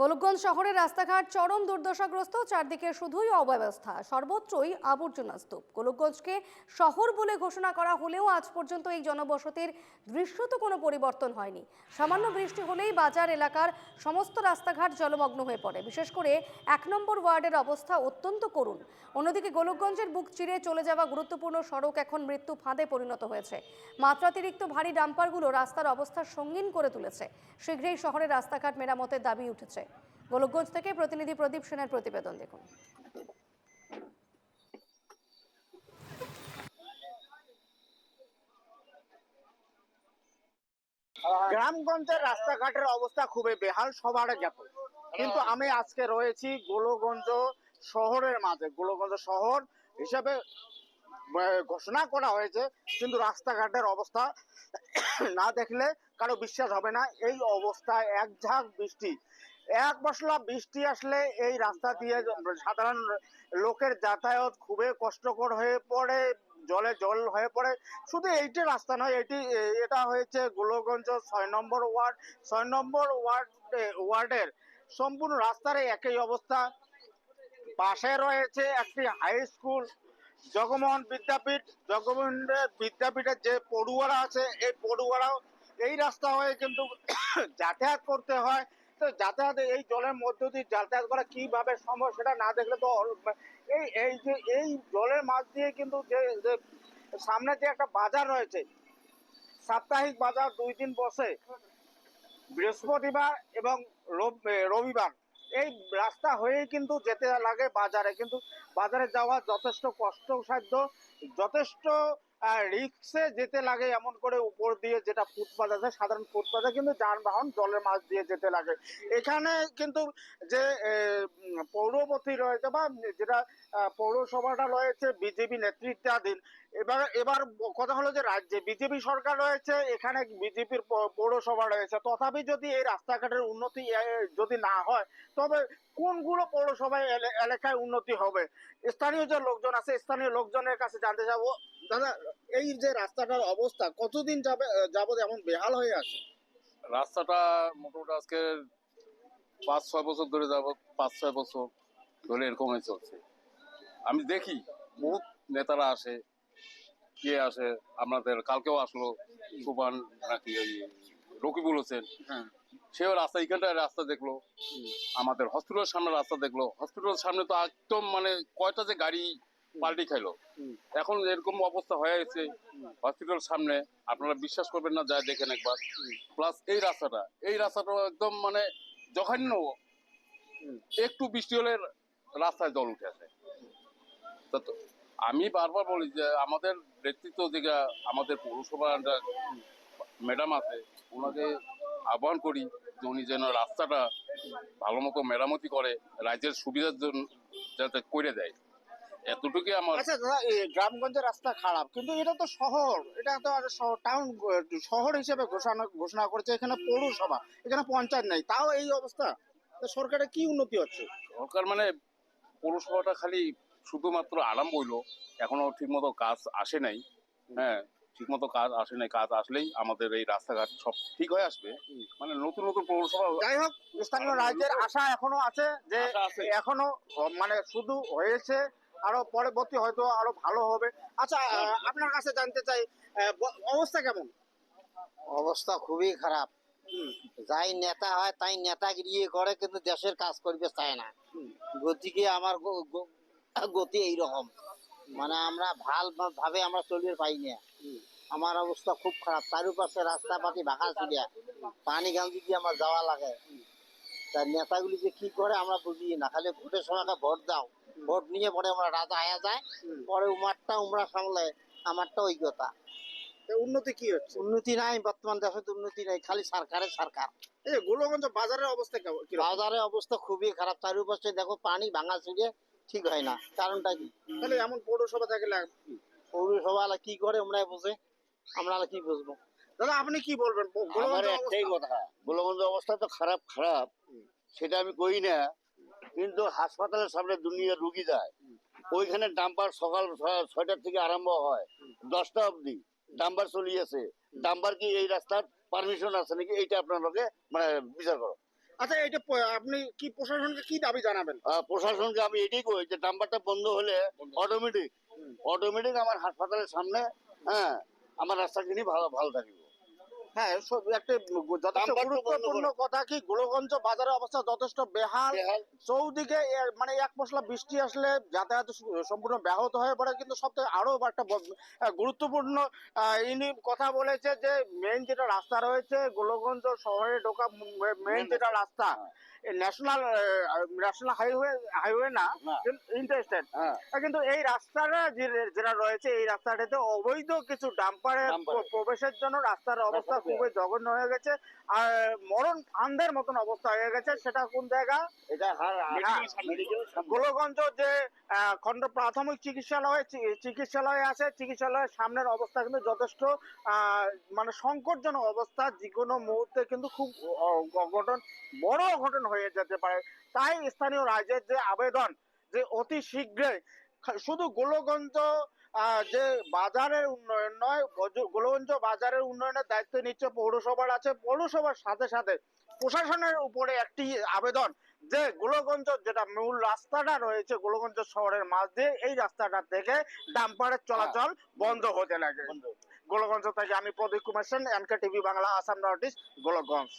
গোলকগঞ্জ শহরের রাস্তাঘাট চরম দুর্দশাগ্রস্ত, চারদিকে শুধুই অব্যবস্থা, সর্বত্রই আবর্জনা স্তূপ। গোলকগঞ্জকে শহর বলে ঘোষণা করা হলেও আজ পর্যন্ত এই জনবসতির দৃশ্যত কোনো পরিবর্তন হয়নি। সামান্য বৃষ্টি হলেই বাজার এলাকার সমস্ত রাস্তাঘাট জলমগ্ন হয়ে পড়ে। বিশেষ করে এক নম্বর ওয়ার্ডের অবস্থা অত্যন্ত করুণ। অন্যদিকে গোলকগঞ্জের বুক চিরে চলে যাওয়া গুরুত্বপূর্ণ সড়ক এখন মৃত্যু ফাঁদে পরিণত হয়েছে। মাত্রাতিরিক্ত ভারী ডাম্পারগুলো রাস্তার অবস্থা সঙ্গীন করে তুলেছে। শীঘ্রই শহরের রাস্তাঘাট মেরামতের দাবি উঠেছে। গোলকগঞ্জ থেকে প্রতিনিধি প্রদীপ সেনের প্রতিবেদন দেখুন। গ্রামগঞ্জের রাস্তাঘাটের অবস্থা খুবই বেহাল সবার জ্ঞাত কিন্তু আমি আজকে রয়েছি গোলগঞ্জ শহরের মাঝে। গোলগঞ্জ শহর হিসাবে ঘোষণা করা হয়েছে, কিন্তু রাস্তাঘাটের অবস্থা না দেখলে কারও বিশ্বাস হবে না। এই অবস্থায় এক ঝাঁক বৃষ্টি এক মশলা বৃষ্টি আসলে এই রাস্তা দিয়ে সাধারণ লোকের যাতায়াত খুবই কষ্টকর হয়ে পড়ে, জলে জল হয়ে পড়ে। শুধু এইটি রাস্তা নয়, এটি এটা হয়েছে গোলগঞ্জ ছয় নম্বর ওয়ার্ড। ছয় নম্বর ওয়ার্ড ওয়ার্ডের সম্পূর্ণ রাস্তার একই অবস্থা। পাশে রয়েছে একটি হাই স্কুল, জগমোহন বিদ্যাপীঠ। জগমোহন বিদ্যাপীঠের যে পড়ুয়ারা আছে, এই পড়ুয়ারাও এই রাস্তা হয়ে কিন্তু যাতায়াত করতে হয়। তো যাতায়াত এই জলের মধ্য দিয়ে যাতায়াত করা কীভাবে সম্ভব সেটা না দেখলে তো এই এই যে, এই জলের মাঝ দিয়ে কিন্তু যে সামনে যে একটা বাজার রয়েছে, সাপ্তাহিক বাজার দুই দিন বসে, বৃহস্পতিবার এবং রব- রবিবার। এই রাস্তা হয়েই কিন্তু যেতে লাগে বাজারে। কিন্তু বাজারে যাওয়া যথেষ্ট কষ্টসাধ্য, যথেষ্ট রিক্সে যেতে লাগে এমন করে উপর দিয়ে যেটা ফুটপাথ আছে, সাধারণ ফুটপাথে কিন্তু যানবাহন জলের মাছ দিয়ে যেতে লাগে। এখানে কিন্তু যে পৌরপতি রয়েছে বা যেটা পৌরসভাটা রয়েছে, বিজেপি নেতৃত্বাধীন। এবার এবার কথা হলো যে রাজ্যে বিজেপি সরকার রয়েছে, এখানে বিজেপির পৌরসভা রয়েছে। তথাপি যদি এই রাস্তাঘাটের উন্নতি যদি না হয়, তবে কোনগুলো পৌরসভায় এলে- এলাকায় উন্নতি হবে? স্থানীয় যে লোকজন আছে, স্থানীয় লোকজনের কাছে জানতে যাব দাদা এই যে রাস্তাটার অবস্থা কতদিন যাবে যাবত এমন বেহাল হয়ে আছে? রাস্তাটা মোটামুটি আজকে পাঁচ ছয় বছর ধরে যাব পাঁচ ছয় বছর ধরে এরকমই চলছে। আমি দেখি বহুত নেতারা আসে কে আসে আপনাদের কালকেও আসলো সুবান নাকি ওই রকিবুল হোসেন। হ্যাঁ। সেও রাস্তা এইখানটায় রাস্তা দেখল আমাদের হসপিটালের সামনে রাস্তা দেখল। হসপিটালের সামনে তো একদম মানে কয়টা যে গাড়ি পাল্টি খাইলো। এখন এরকম অবস্থা হয়ে গেছে হসপিটাল সামনে। আপনারা বিশ্বাস করবেন না যা দেখেন একবার। প্লাস এই রাস্তাটা এই রাস্তাটা একদম মানে জঘন্য। একটু বৃষ্টি হলে রাস্তায় জল উঠে আসে। তো আমি বারবার বলি যে আমাদের নেতৃত্ব দিকে আমাদের পৌরসভার ম্যাডাম আছে ওনাকে আহ্বান করি যে উনি যেন রাস্তাটা ভালো মতো মেরামতি করে রাজ্যের সুবিধার জন্য যাতে করে দেয়। এতটুকুই আমার আচ্ছা দাদা গ্রামগঞ্জের রাস্তা খারাপ কিন্তু এটা তো শহর। এটা তো আর টাউন শহর হিসেবে ঘোষণা ঘোষণা করেছে এখানে পৌরসভা এখানে পঞ্চায়েত নেই। তাও এই অবস্থা? সরকারের কি উন্নতি হচ্ছে? সরকার মানে পৌরসভাটা খালি শুধুমাত্র আরাম বইলো। এখনও ঠিকমতো কাজ আসে নাই। হ্যাঁ ঠিকমতো কাজ আসে নাই। কাজ আসলেই আমাদের এই রাস্তাঘাট সব ঠিক হয়ে আসবে। মানে নতুন নতুন পৌরসভা যাই হোক স্থানীয় রাজ্যের আশা এখনও আছে যে এখনও মানে শুধু হয়েছে আরও পরবর্তী হয়তো আরও ভালো হবে। আচ্ছা আপনার কাছে জানতে চাই অবস্থা কেমন? অবস্থা খুবই খারাপ। যাই নেতা হয় তাই নেতাগিরি করে কিন্তু দেশের কাজ করবে চায় না। গতিকে আমার গতি এইরকম। মানে আমরা ভালো ভাবে আমরা চলিয়ে পাই না। আমার অবস্থা খুব খারাপ। চারিপাশে রাস্তা পাতি ভাঙা চলিয়া পানি গান্ধি দিয়ে আমার যাওয়া লাগে। তা নেতাগুলি যে কি করে আমরা বুঝি না খালি ভোটের সময়টা ভোট দাও। ভোট নিয়ে পরে আমরা রাজা আয়া যায় পরে উমারটা উমরা সামলে আমারটা ওই কথা। উন্নতি কি হচ্ছে? উন্নতি নাই বর্তমান দেশে উন্নতি নাই খালি সরকারের সরকার। এই গোলগঞ্জ বাজারের অবস্থা কেমন বাজারের অবস্থা খুবই খারাপ চারিপাশে দেখো পানি ভাঙা চুড়িয়ে ঠিক হয় না। কারণটা কি? তাহলে এমন পৌরসভা থাকলে পৌরসভা কি করে আমরা বুঝে আমরা কি বুঝব? দাদা আপনি কি বলবেন? আমার একটাই অবস্থা- কথা গোলগঞ্জ অবস্থা তো খারাপ খারাপ। সেটা আমি কই না কিন্তু হাসপাতালের সামনে দুনিয়া রুগী যায় ওইখানে ডাম্পার সকাল ছয়টার থেকে আরম্ভ হয় দশটা অবধি। ডাম্বার চলিয়েছে। ডাম্বার কি এই রাস্তার পারমিশন আছে নাকি? এইটা আপনার লোকে মানে বিচার করো। আচ্ছা এটা আপনি কি প্রশাসনকে কি দাবি জানাবেন? প্রশাসনকে আমি এটাই কই যে ডাম্পারটা বন্ধ হলে অটোমেটিক অটোমেটিক আমার হাসপাতালের সামনে হ্যাঁ আমার রাস্তাখানি ভালো ভালো থাকবে। হ্যাঁ সব- একটা যথেষ্ট গুরুত্বপূর্ণ কথা কি গোলগঞ্জ বাজারের অবস্থা যথেষ্ট বেহাল। চৌদিকে মানে এক মশলা বৃষ্টি আসলে যাতায়াত সম্পূর্ণ ব্যাহত হয়ে পড়ে কিন্তু সব থেকে আরও একটা গুরুত্বপূর্ণ ইনি কথা বলেছে যে মেইন যেটা রাস্তা রয়েছে গোলগঞ্জ শহরে ঢোকা মেইন যেটা রাস্তা। ন্যাশনাল ন্যাশনাল হাইওয়ে হাইওয়ে না। ইন্টারস্টেট হ্যাঁ কিন্তু এই রাস্তাটা যে- যেটা রয়েছে এই রাস্তাটাতে অবৈধ কিছু ডাম্পারের প্রবেশের জন্য রাস্তার অবস্থা খুবই জঘন্য হয়ে গেছে। আর মরণ আন্ধের মতন অবস্থা হয়ে গেছে। সেটা কোন জায়গা? এটা হার হ্যাঁ। মেডিকেল গোলগঞ্জ যে খণ্ড প্রাথমিক চিকিৎসালয় চিকিৎসালয় আছে। চিকিৎসালয়ের সামনের অবস্থা কিন্তু যথেষ্ট আহ, মানে সংকটজনক অবস্থা। যে কোনো মুহূর্তে কিন্তু খুব অঘটন বড় অঘটন হয়ে যেতে পারে। তাই স্থানীয় রাজ্যের যে আবেদন যে অতি শীঘ্রই শুধু গোলগঞ্জ যে বাজারের উন্নয়ন নয় গোলগঞ্জ বাজারের উন্নয়নের দায়িত্ব নিচ্ছে পৌরসভার আছে। পৌরসভার সাথে সাথে প্রশাসনের উপরে একটি আবেদন যে গোলগঞ্জ যেটা মূল রাস্তাটা রয়েছে গোলগঞ্জ শহরের মাঝ দিয়ে এই রাস্তাটা থেকে ডাম্পারের চলাচল বন্ধ হতে লাগে। গোলগঞ্জ থেকে আমি Pradip Kumar Sen NK TV Bangla Assam north east Golganj.